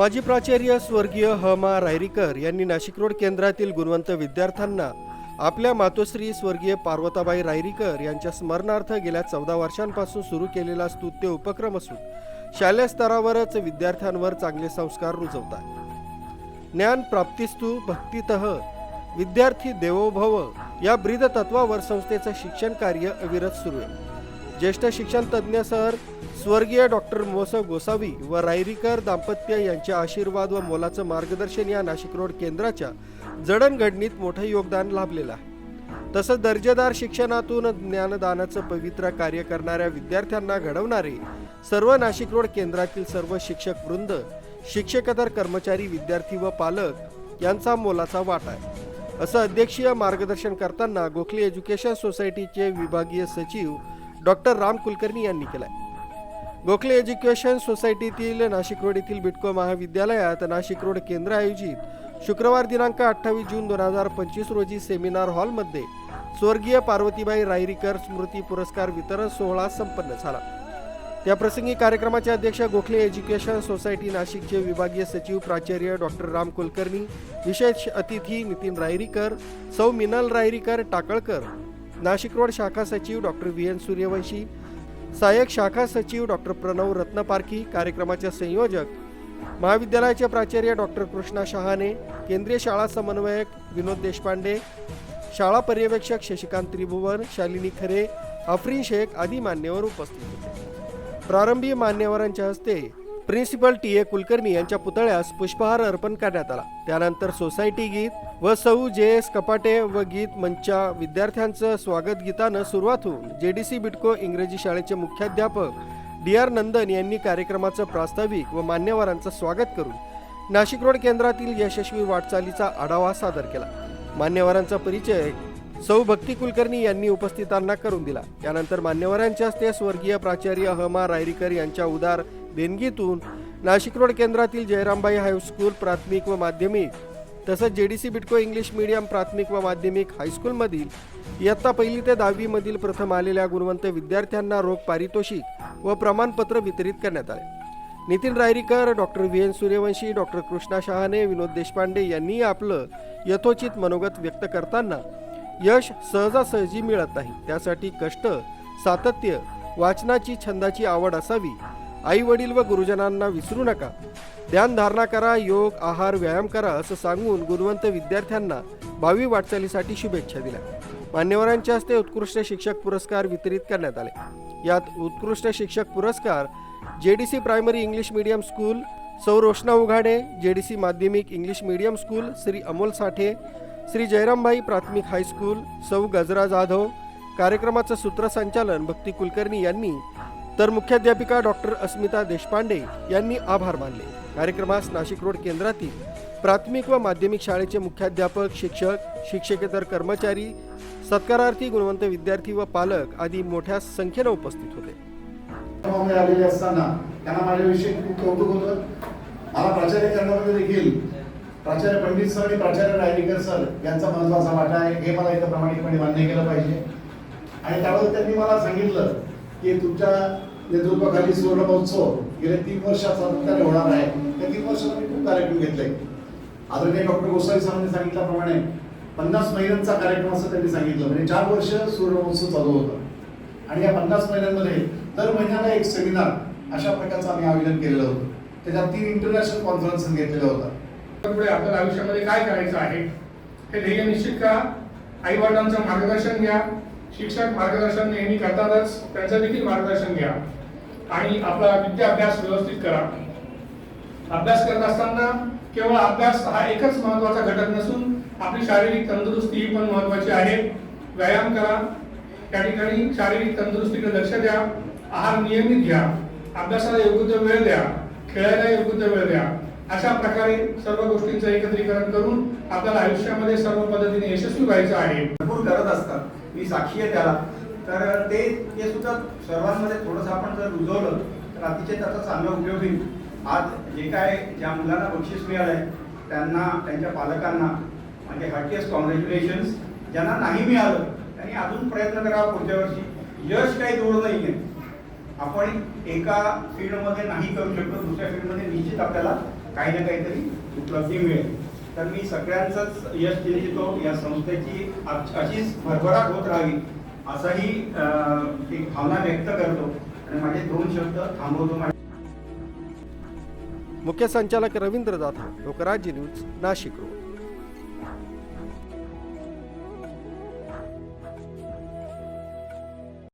माजी प्राचार्य स्वर्गीय ह मा रायरीकर यांनी नाशिक रोड केंद्रातील गुणवंत विद्यार्थ्यांना आपल्या मातोश्री स्वर्गीय पार्वताबाई रायरीकर यांच्या स्मरणार्थ गेल्या चौदा वर्षांपासून सुरू केलेला स्तुत्य उपक्रम असून शालेय स्तरावरच विद्यार्थ्यांवर चांगले संस्कार रुजवतात. ज्ञान प्राप्तिस्तू भक्तितः विद्यार्थी देवोभव या ब्रीद तत्वावर संस्थेचं शिक्षण कार्य अविरत सुरू आहे. ज्येष्ठ शिक्षण तज्ज्ञ सर स्वर्गीय डॉक्टर मोस गोसावी व रायरीकर दाम्पत्य यांच्या आशीर्वाद व मोलाचं मार्गदर्शन या नाशिक रोड केंद्राच्या जडणघडणीत मोठं योगदान लाभलेलं आहे. तसंच दर्जेदार शिक्षणातून ज्ञानदानाचं पवित्र कार्य करणाऱ्या विद्यार्थ्यांना घडवणारे सर्व नाशिक रोड केंद्रातील सर्व शिक्षक वृंद शिक्षकेतर कर्मचारी विद्यार्थी व पालक यांचा मोलाचा वाटा आहे. असं अध्यक्षीय मार्गदर्शन करताना गोखले एज्युकेशन सोसायटीचे विभागीय सचिव डॉक्टर राम कुलकर्णी यांनी केलाय. गोखले एज्युकेशन सोसायटीतील नाशिक रोड येथील बिटको महाविद्यालयात नाशिक रोड केंद्र आयोजित शुक्रवार दिनांक अठ्ठावीस जून दोन हजार पंचवीस रोजी सेमिनार हॉलमध्ये स्वर्गीय पार्वतीबाई रायरीकर स्मृती पुरस्कार वितरण सोहळा संपन्न झाला. त्याप्रसंगी कार्यक्रमाचे अध्यक्ष गोखले एज्युकेशन सोसायटी नाशिकचे विभागीय सचिव प्राचार्य डॉक्टर राम कुलकर्णी विशेष अतिथी नितीन रायरीकर सौ मिनल रायरीकर टाकळकर नाशिक रोड शाखा सचिव डॉक्टर व्ही एन सूर्यवंशी सहाय्यक शाखा सचिव डॉक्टर प्रणव रत्नपारखी कार्यक्रमाचे संयोजक महाविद्यालयाचे प्राचार्य डॉक्टर कृष्णा शहाणे केंद्रीय शाळा समन्वयक विनोद देशपांडे शाळा पर्यवेक्षक शशिकांत त्रिभुवन शालिनी खरे अफरीन शेख आदी मान्यवर उपस्थित होते. प्रारंभी मान्यवरांच्या हस्ते प्रिन्सिपल टी ए कुलकर्णी यांच्या पुतळ्यास पुष्पहार अर्पण करण्यात आला. त्यानंतर सोसायटी गीत व सौ जे एस कपाटे व गीत मंचा विद्यार्थ्यांचं स्वागत गीतानं सुरुवात होऊन जे डी सी बिटको इंग्रजी शाळेचे मुख्याध्यापक डी आर नंदन यांनी कार्यक्रमाचं प्रास्ताविक व मान्यवरांचं स्वागत करून नाशिक रोड केंद्रातील यशस्वी वाटचालीचा आढावा सादर केला. मान्यवरांचा परिचय सौ भक्ती कुलकर्णी यांनी उपस्थितांना करून दिला. यानंतर मान्यवरांच्या हस्ते स्वर्गीय प्राचार्य हमा रायरीकर यांच्या उदार देणगीतून नाशिक रोड केंद्रातील जयरामबाई हायस्कूल प्राथमिक व माध्यमिक तसंच J D C Bytco English medium प्राथमिक व माध्यमिक हायस्कूलमधील इयत्ता पहिली ते दहावीमधील प्रथम आलेल्या गुणवंत विद्यार्थ्यांना रोख पारितोषिक व प्रमाणपत्र वितरित करण्यात आले. Nitin Rayrikar doctor V N Suryavanshi doctor Krishna Shahane Vinod Deshpande यांनी आपलं यथोचित मनोगत व्यक्त करताना यश सहजासहजी मिळत नाही. त्यासाठी कष्ट सातत्य वाचनाची छंदाची आवड असावी. आई वडील व गुरुजनांना विसरू नका. ध्यानधारणा करा योग आहार व्यायाम करा असं सांगून गुणवंत विद्यार्थ्यांना भावी वाटचालीसाठी शुभेच्छा दिल्या. मान्यवरांच्या हस्ते उत्कृष्ट शिक्षक पुरस्कार वितरित करण्यात आले. यात उत्कृष्ट शिक्षक पुरस्कार J D C primary English medium school Sau Roshana Ughade J D C माध्यमिक English medium school Shri Amol Sathe Shri Jayrambai प्राथमिक हायस्कूल सौ गजरा जाधव. कार्यक्रमाचं सूत्रसंचालन भक्ती कुलकर्णी यांनी तर मुख्याध्यापिका डॉक्टर अस्मिता देशपांडे यांनी आभार मानले. कार्यक्रमास नाशिक रोड केंद्रातील प्राथमिक व माध्यमिक शाळेचे मुख्याध्यापक शिक्षक शिक्षकेतर कर्मचारी सत्कारार्थी गुणवंत विद्यार्थी व पालक आदी मोठ्या संख्येनं उपस्थित होते. आलेले असताना त्यांना माझ्याविषयी खूप कौतुक होतं. मला प्राचार्य करण्यामध्ये देखील प्राचार्य पंडित सर आणि प्राचार्य रायडीकर सर यांचा महत्त्वाचा वाटा आहे. हे मला इथं प्रामाणिकपणे मान्य केलं पाहिजे. आणि त्यावेळेस त्यांनी मला सांगितलं की तुमच्या नेतृत्वाखाली सुवर्ण महोत्सव गेले तीन वर्ष सातत्याने होणार आहे. त्या तीन वर्षात मी खूप कार्यक्रम घेतले. आदरणीय डॉक्टर गोसावी सरांनी सांगितल्याप्रमाणे पन्नास महिन्यांचा कार्यक्रम असं त्यांनी सांगितलं. म्हणजे चार वर्ष सुवर्ण महोत्सव चालू होता. आणि या पन्नास महिन्यांमध्ये दर महिन्याला एक सेमिनार अशा प्रकारचं आम्ही आयोजन केलेलं होतं. त्याच्यात तीन इंटरनॅशनल कॉन्फरन्स घेतलेला होता पुढे आपल्या आयुष्यामध्ये काय करायचं आहे हे ध्येय निश्चित करा. आई वडिलांचं मार्गदर्शन घ्या. शिक्षक मार्गदर्शन नेहमी करतातच त्यांचं देखील मार्गदर्शन घ्या. आणि आपला विद्याभ्यास व्यवस्थित करा. अभ्यास करत असताना केवळ अभ्यास हा एकच महत्त्वाचा घटक नसून आपली शारीरिक तंदुरुस्ती ही पण महत्वाची आहे. व्यायाम करा. त्या ठिकाणी शारीरिक तंदुरुस्तीकडे लक्ष द्या. आहार नियमित घ्या. अभ्यासाला योग्य तो वेळ द्या. खेळायला योग्य तो वेळ द्या. अशा प्रकारे सर्व गोष्टींचं एकत्रीकरण करून आपल्याला आयुष्यामध्ये सर्व पद्धतीने यशस्वी व्हायचं आहे. भरपूर करत असतात. मी साक्षी आहे त्याला. तर ते ते सुद्धा सर्वांमध्ये थोडंसं आपण जर रुजवलं तर अतिशय त्याचा चांगला उपयोग होईल. आज जे काय ज्या मुलांना बक्षीस मिळालं आहे त्यांना त्यांच्या पालकांना म्हणजे हार्टिएस्ट कॉंग्रॅच्युलेशन्स ज्यांना नाही मिळालं त्यांनी अजून प्रयत्न करावा पुढच्या वर्षी. यश काही दूर नाही आहे आपण एका फील्डमध्ये नाही करू शकतो दुसऱ्या फील्डमध्ये निश्चित आपल्याला काही ना काहीतरी उपलब्धी मिळेल. तर मी सगळ्यांचंच यश चिंतितो या संस्थेची अशीच भरभराट होत राहावी असाही एक भावना व्यक्त करतो. आणि माझे दोन शब्द थांबवतो मुख्य संचालक रवींद्र जाधव लोकराज्य न्यूज नाशिक रोड.